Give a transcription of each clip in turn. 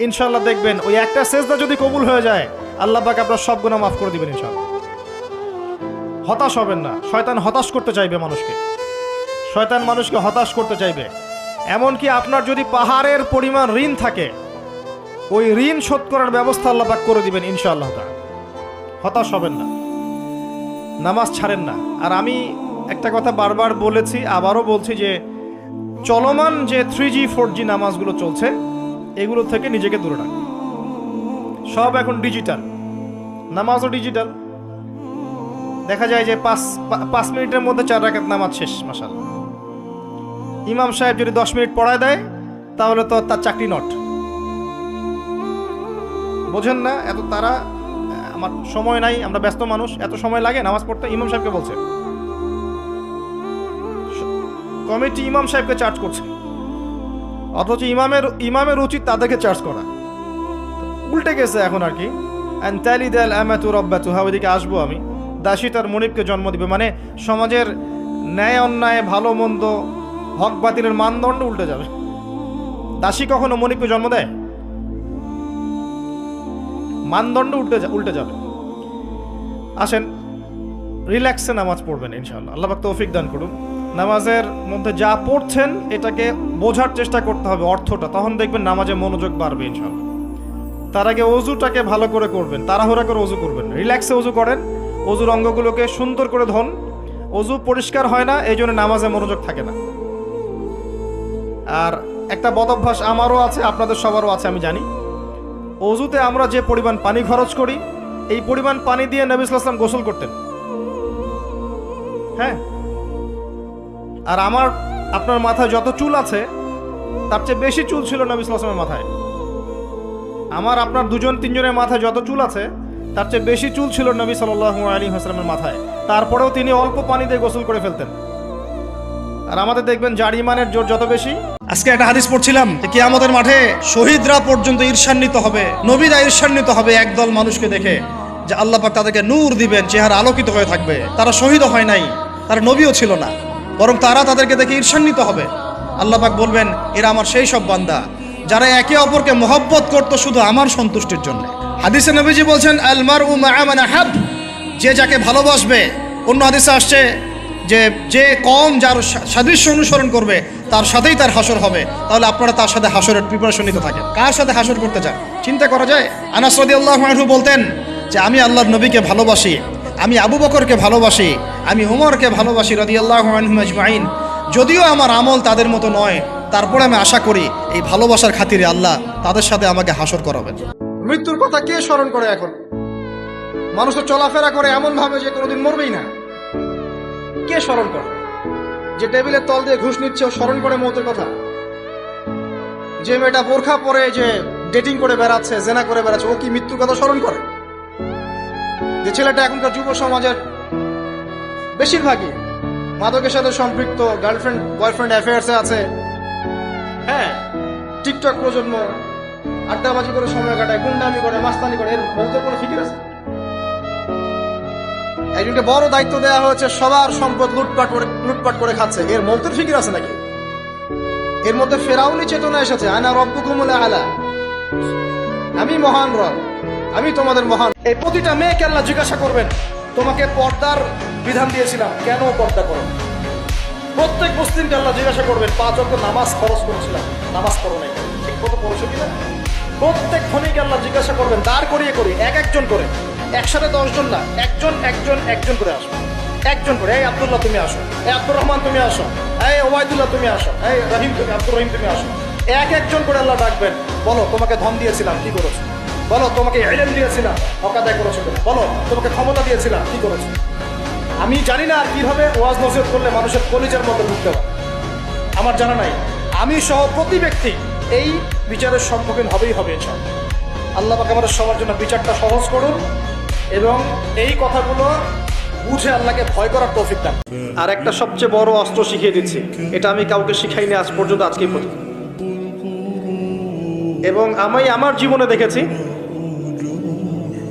ইনশাল্লাহ দেখবেন, ওই একটা সেজদা যদি কবুল হয়ে যায়, আল্লাহ পাক আপনার সব গুণা মাফ করে দিবেন ইনশাল্লাহ হতাশ হবেন না। শয়তান হতাশ করতে চাইবে মানুষকে। শয়তান মানুষকে হতাশ করতে চাইবে। এমনকি আপনার যদি পাহাড়ের পরিমাণ ঋণ থাকে, ওই ঋণ শোধ করার ব্যবস্থা আল্লাহ পাক করে দিবেন ইনশাআল্লাহ হতাশ হবেন না। নামাজ ছাড়েন না। আর আমি একটা কথা বারবার বলেছি, আবারও বলছি যে, চলমান যে থ্রি জি ফোর জি নামাজগুলো চলছে এগুলো থেকে নিজেকে দূরে রাখুন সব এখন ডিজিটাল নামাজও ডিজিটাল দেখা যায় যে পাঁচ পাঁচ মিনিটের মধ্যে চার রাকাত নামাজ শেষ মাসাল ইমাম সাহেব যদি দশ মিনিট পড়ায় দেয়, তাহলে তো তার চাকরি নট বোঝেন না, এত তারা, আমার সময় নাই, আমরা ব্যস্ত মানুষ, এত সময় লাগে, নামাজ পড়তে ইমাম সাহেবকে বলছে। কমিটি ইমাম সাহেবকে চার্জ করছে। অথচ ইমামের ইমামের উচিত তাদেরকে চার্জ করা। উল্টে গেছে এখন আর কি। অ্যান্টালি দেল অ্যামাতু রব্বাতু হা ওইদিকে আসব আমি। দাসী তার মনিবকে জন্ম দিবে। মানে সমাজের ন্যায় অন্যায়, ভালো মন্দ, হক বাতিলের মানদণ্ড উল্টে যাবে। দাসী কখনো মনিবকে জন্ম দেয়? মানদণ্ড উল্টে উল্টে যাবে। আসেন রিল্যাক্সে নামাজ পড়বেন ইনশাআল্লাহ। আল্লাহ তৌফিক দান করুন। নামাজের মধ্যে যা পড়ছেন, এটাকে বোঝার চেষ্টা করতে হবে অর্থটা, তখন দেখবেন নামাজে মনোযোগ বাড়বে ইনশাআল্লাহ তার আগে অজুটাকে ভালো করে করবেন, তাড়াহুড়া করে অজু করবেন রিল্যাক্সে অজু করেন, অজুর অঙ্গগুলোকে সুন্দর করে ধন। অজু পরিষ্কার হয় না, এই জন্য নামাজে মনোযোগ থাকে না। আর একটা বদ অভ্যাস আমারও আছে, আপনাদের সবারও আছে, আমি জানি। অজুতে আমরা যে পরিমাণ পানি খরচ করি, এই পরিমাণ পানি দিয়ে নবী গোসল করতেন। হ্যাঁ। আর আমার আপনার মাথায় যত চুল আছে, তার চেয়ে বেশি চুল ছিল নবী ইসলামের মাথায়। আমার আপনার দুজন, তিনজনের মাথায় যত চুল আছে, তার চেয়ে বেশি চুল ছিল নবী সাল্লাহ আলী হাসলামের মাথায়। তারপরেও তিনি অল্প পানি দিয়ে গোসল করে ফেলতেন। আর আমাদের দেখবেন, যার ইমানের জোর যত বেশি, আজকে একটা হাদিস পড়ছিলাম যে আমাদের মাঠে শহীদরা পর্যন্ত ঈর্ষান্বিত হবে, নবীরা ঈর্ষান্বিত হবে একদল মানুষকে দেখে, যে আল্লাহ পাক তাদেরকে নূর দিবেন, চেহারা আলোকিত হয়ে থাকবে। তারা শহীদও হয় নাই, তারা নবীও ছিল না। বরং তারা তাদেরকে দেখে ঈর্ষান্বিত হবে। আল্লাহ পাক বলবেন, এরা আমার সেই সব বান্দা, যারা একে অপরকে মহব্বত করতো শুধু আমার সন্তুষ্টির জন্য। হাদিসে নবীজি বলছেন আলমার উ মা'আমান হাব যে যাকে ভালোবাসবে, অন্য হাদিসে আসছে যে যে কম যার সাদৃশ্য অনুসরণ করবে, তার সাথেই তার হাসর হবে। তাহলে আপনারা তার সাথে হাসরের প্রিপারেশন নিতে থাকেন। কার সাথে হাসর করতে চান? চিন্তা করা যায়? আনাস আল্লাহ বলতেন যে, আমি আল্লাহর নবীকে ভালোবাসি। আমি আবু বকরকে ভালোবাসি, আমি উমরকে ভালোবাসি রাদিয়াল্লাহু আজমাইন। যদিও আমার আমল তাদের মতো নয়, তারপরে আমি আশা করি এই ভালোবাসার খাতিরে আল্লাহ তাদের সাথে আমাকে হাসর করাবেন। মৃত্যুর কথা কে স্মরণ করে এখন? মানুষ তো চলাফেরা করে এমন ভাবে যে কোনোদিন মরবেই না। কে স্মরণ করে? যে টেবিলের তল দিয়ে ঘুষ নিচ্ছে, ও স্মরণ করে মৌতের কথা? যে মেয়েটা বোরখা পরে যে ডেটিং করে বেড়াচ্ছে, জেনা করে বেড়াচ্ছে, ও কি মৃত্যুর কথা স্মরণ করে? যে ছেলেটা এখনকার যুব সমাজের বেশিরভাগই মাদকের সাথে সম্পৃক্ত গার্লফ্রেন্ড বয়ফ্রেন্ড অ্যাফেয়ার্সে আছে। হ্যাঁ টিকটক প্রজন্ম আড্ডাবাজি করে সময় কাটায়, গুন্ডামি করে, মাস্তানি করে, এর মধ্যে কোনো ফিকির আছে একজনকে বড় দায়িত্ব দেওয়া হয়েছে, সবার সম্পদ লুটপাট করে লুটপাট করে খাচ্ছে। এর মধ্যে ফিকির আছে নাকি? এর মধ্যে ফেরাউনি চেতনা এসেছে, আনা রব্বুকুমুল আলা। আমি মহান রব। আমি তোমাদের মহান। এই প্রতিটা মেয়েকে আল্লাহ জিজ্ঞাসা করবেন, তোমাকে পর্দার বিধান দিয়েছিলাম। কেন পর্দা করো? প্রত্যেক মুসলিমকে আল্লাহ জিজ্ঞাসা করবেন, পাঁচ অক্ট নামাজ খরচ করেছিলাম। নামাজ পড়ো নাই। ঠিক মতো পড়েছো কিনা? প্রত্যেক ধনীকে আল্লাহ জিজ্ঞাসা করবেন, দাঁড় করিয়ে করি এক একজন করে। একসাথে দশজন না, একজন একজন একজন করে আসবে একজন করে, এই আব্দুল্লাহ, তুমি আসো। এই আব্দুর রহমান, তুমি আসো। এই ওবায়দুল্লাহ, তুমি আসো। এই রহিম, তুমি, আব্দুর রহিম, তুমি আসো। এক একজন করে আল্লাহ ডাকবেন, বলো, তোমাকে ধন দিয়েছিলাম, কি করেছ? বলো, তোমাকে এলেম দিয়েছিলাম, অকাদায় করেছ কিনা? বলো, তোমাকে ক্ষমতা দিয়েছিলাম, কি করেছ? আমি জানি না কীভাবে ওয়াজ নজর করলে মানুষের কলিজার মতো ঢুকতে পারে। আমার জানা নাই। আমি সহ প্রতি ব্যক্তি এই বিচারের সম্মুখীন হবেই হবে, ইনশাআল্লাহ। আল্লাহ পাক আমাদের সবার জন্য বিচারটা সহজ করুন এবং এই কথাগুলো বুঝে আল্লাহকে ভয় করার তৌফিক দেন। আর একটা সবচেয়ে বড় অস্ত্র শিখিয়ে দিচ্ছি। এটা আমি কাউকে শিখাইনি আজ পর্যন্ত, আজকেই প্রথম। এবং আমি আমার জীবনে দেখেছি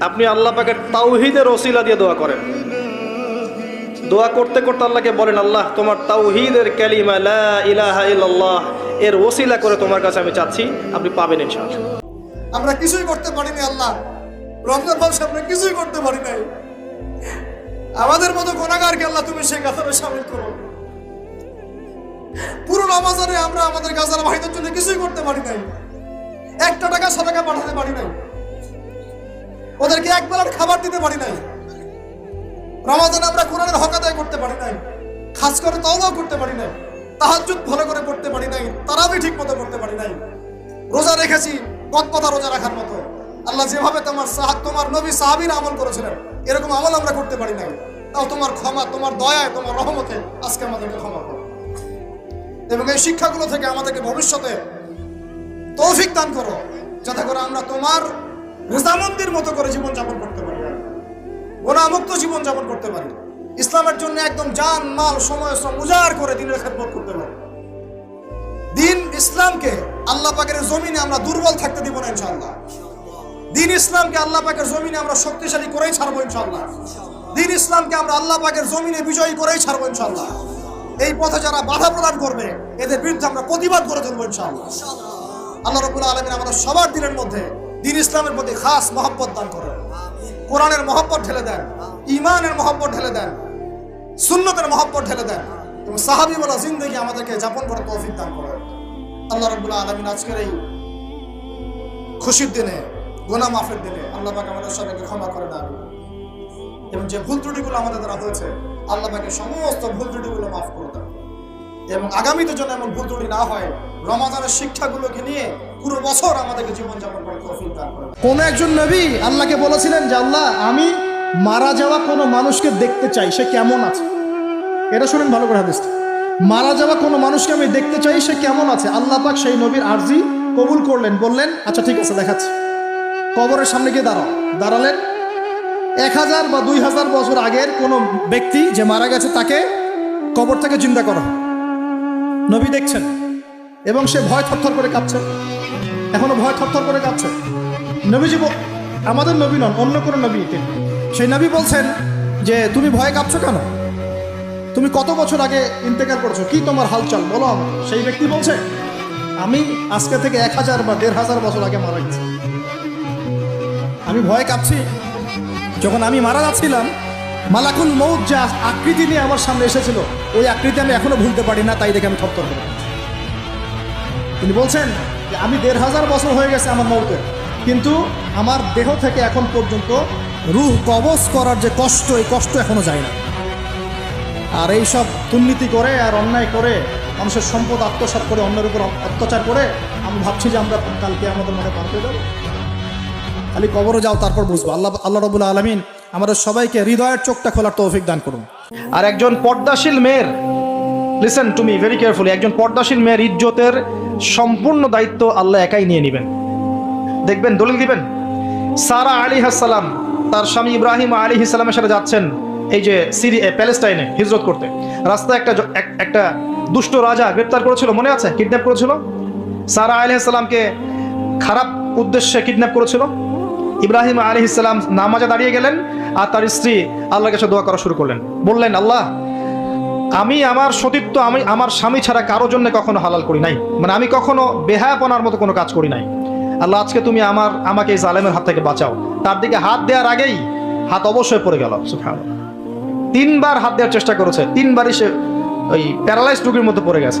আপনি আল্লাহ পাকের তাওহিদের ওসিলা দিয়ে দোয়া করেন। দোয়া করতে করতে আল্লাহকে বলেন, আল্লাহ, তোমার তাওহিদের কালিমা লা ইলাহা ইল্লাল্লাহ, এর ওসিলা করে তোমার কাছে আমি চাচ্ছি, আপনি পাবেন ইনশাআল্লাহ। আমরা কিছুই করতে পারিনি আল্লাহ। রমজান মাসে আমরা কিছুই করতে পারি নাই। আমাদের মতো গোনাগারকে আল্লাহ তুমি সেই কাতারে সামিল করো। পুরো রমাজানে আমরা আমাদের গাজার ভাইদের জন্য কিছুই করতে পারি নাই। একটা টাকা সবাইকে পাঠাতে পারি নাই। ওদেরকে এক বেলার খাবার দিতে পারি নাই। রমাজানে আমরা কোরআনের হক আদায় করতে পারি নাই। খাস করে তওবাও করতে পারি নাই। তাহাজ্জুদ ভালো করে করতে পারি নাই। তারাবি ঠিক মতো করতে পারি নাই। রোজা রেখেছি কথা রোজা রাখার মতো। আল্লাহ যেভাবে তোমার সাহা তোমার নবী সাহাবীর আমল করেছিলেন, এরকম আমল আমরা করতে পারি নাই। তাও তোমার ক্ষমা, তোমার দয়ায়, তোমার রহমতে আজকে আমাদেরকে ক্ষমা করো। এবং এই শিক্ষাগুলো থেকে আমাদেরকে ভবিষ্যতে তৌফিক দান করো। যাতে করে আমরা তোমার রেজামন্দির মতো করে জীবন যাপন করতে পারি। গোনামুক্ত জীবন যাপন করতে পারি। ইসলামের জন্য একদম জান, মাল, সময়, শ্রম উজাড় করে দিনের খেদমত করতে পারি। দিন ইসলামকে আল্লাহ পাকের জমিনে আমরা দুর্বল থাকতে দিব না ইনশাআল্লাহ। দিন ইসলামকে আল্লাহ পাকের জমিনে আমরা শক্তিশালী করেই ছাড়বো ইনশাআল্লাহ। দিন ইসলামকে আমরা আল্লাহ পাকের জমিনে বিজয়ী করেই ছাড়বো ইনশাআল্লাহ। এই পথে যারা বাধা প্রদান করবে, এদের বিরুদ্ধে আমরা প্রতিবাদ করে তুলবো ইনশাআল্লাহ। আল্লাহ রবুল্লা আলমিন আমাদের সবার দিনের মধ্যে দিন ইসলামের প্রতি খাস মহব্বত দান করেন। কোরআনের মহব্বত ঢেলে দেন ইমানের মহব্বত ঢেলে দেন, সুন্নতের মহব্বত ঢেলে দেন এবং সাহাবি বলা জিন্দগি আমাদেরকে যাপন করে তৌফিক দান করেন। আল্লাহ রবুল্লা আলমিন আজকের এই খুশির দিনে গোনা মাফের দিনে আল্লাহ পাক আমাদের সবাইকে ক্ষমা করে দেন এবং যে ভুল ত্রুটিগুলো আমাদের দ্বারা হয়েছে, আল্লাহ পাকে সমস্ত ভুল ত্রুটিগুলো মাফ করে দেন এবং আগামীতে যেন এমন ভুল ত্রুটি না হয়, রমাজানের শিক্ষাগুলোকে নিয়ে পুরো বছর আমাদেরকে জীবনযাপন করে তৌফিক দান করে কোন একজন নবী আল্লাহকে বলেছিলেন যে, আল্লাহ, আমি মারা যাওয়া কোনো মানুষকে দেখতে চাই, সে কেমন আছে? এটা শুনেন ভালো করে হাদিসটা। মারা যাওয়া কোনো মানুষকে আমি দেখতে চাই, সে কেমন আছে? আল্লাহ পাক সেই নবীর আরজি কবুল করলেন, বললেন আচ্ছা ঠিক আছে, দেখাচ্ছি। কবরের সামনে গিয়ে দাঁড়াও। দাঁড়ালেন। এক হাজার বা দুই হাজার বছর আগের কোনো ব্যক্তি যে মারা গেছে, তাকে কবর থেকে চিন্তা করো নবী দেখছেন এবং সে ভয় থরথর করে কাঁপছে। এখনও ভয় থরথর করে কাঁপছে। নবীজি আমাদের নবী নন, অন্য কোনো নবী তিনি। সেই নবী বলছেন যে, তুমি ভয় কাঁপছো কেন? তুমি কত বছর আগে ইন্তেকার করছ? কি তোমার হালচাল? বলো সেই ব্যক্তি বলছে, আমি আজকে থেকে এক হাজার বা দেড় হাজার বছর আগে মারা গেছি। আমি ভয় কাঁপছি। যখন আমি মারা যাচ্ছিলাম মালাকুল মৌত যা আকৃতি নিয়ে আমার সামনে এসেছিল, ওই আকৃতি আমি এখনও ভুলতে পারি না, তাই দেখে আমি থরথর করে। তিনি বলছেন আমি দেড় হাজার বছর হয়ে গেছে আমার মৌতের কিন্তু আমার দেহ থেকে এখন পর্যন্ত রুহ কবজ করার যে কষ্ট, এই কষ্ট এখনও যায় না। আর এই সব দুর্নীতি করে আর অন্যায় করে, মানুষের সম্পদ আত্মসাৎ করে, অন্যের উপর অত্যাচার করে, আমি ভাবছি যে আমরা কালকে আমাদের মনে পার পেয়ে যাব। খালি কবরও যাও, তারপর বুঝব। আল্লাহ আল্লাহ রবুল্লা আলমিন আমাদের সবাইকে হৃদয়ের চোখটা খোলার তৌফিক দান করুন। আর একজন পর্দাশীল মেয়ের listen to me very carefully একজন পর্দাশীল মেয়ের ইজ্জতের সম্পূর্ণ দায়িত্ব আল্লাহ একাই নিয়ে নেবেন। দেখবেন, দলিল দিবেন। সারা আলী হাসালাম, তার স্বামী ইব্রাহিম আলী ইসলামের সাথে যাচ্ছেন এই যে সিরি প্যালেস্টাইনে হিজরত করতে। রাস্তায় একটা একটা দুষ্ট রাজা গ্রেপ্তার করেছিল, মনে আছে? কিডন্যাপ করেছিল? সারা আলহিসাল্লামকে খারাপ উদ্দেশ্যে কিডন্যাপ করেছিল? ইব্রাহিম আলী ইসলাম নামাজে দাঁড়িয়ে গেলেন আর তার স্ত্রী আল্লাহর কাছে দোয়া করা শুরু করলেন। বললেন, আল্লাহ, আমি আমার সতীত্ব, আমি আমার স্বামী ছাড়া কারও জন্য কখনো হালাল করি নাই। মানে আমি কখনো বেহায়াপনার মতো কোনো কাজ করি নাই। আল্লাহ, আজকে তুমি আমার, আমাকে এই জালেমের হাত থেকে বাঁচাও। তার দিকে হাত দেওয়ার আগেই হাত অবশ্যই পড়ে গেল। তিনবার হাত দেওয়ার চেষ্টা করেছে। তিনবারই সে ওই প্যারালাইজ রোগীর মধ্যে পড়ে গেছে।